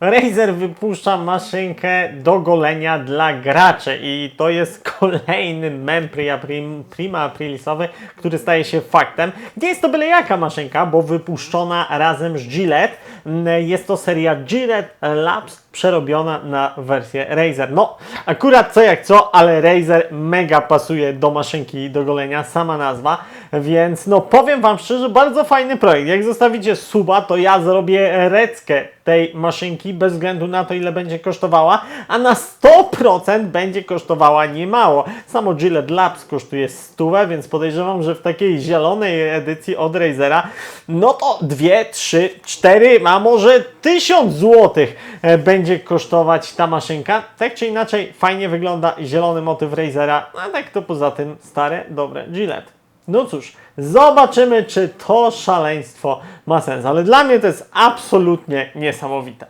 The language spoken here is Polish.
Razer wypuszcza maszynkę do golenia dla graczy i to jest kolejny mem prima, prim, prima aprilisowy, który staje się faktem. Nie jest to byle jaka maszynka, bo wypuszczona razem z Gillette. Mm, Jest to seria Gillette Labs przerobiona na wersję Razer. No, akurat co jak co, ale Razer mega pasuje do maszynki do golenia, sama nazwa, więc no powiem Wam szczerze, bardzo fajny projekt. Jak zostawicie suba, to ja zrobię reckę tej maszynki bez względu na to, ile będzie kosztowała, a na 100% będzie kosztowała niemało. Samo Gillette Labs kosztuje 100, więc podejrzewam, że w takiej zielonej edycji od Razera, no to 2, 3, 4, a może 1000 zł będzie kosztować ta maszynka. Tak czy inaczej, fajnie wygląda zielony motyw Razera, a tak to poza tym stare, dobre Gillette. No cóż, zobaczymy, czy to szaleństwo ma sens, ale dla mnie to jest absolutnie niesamowite.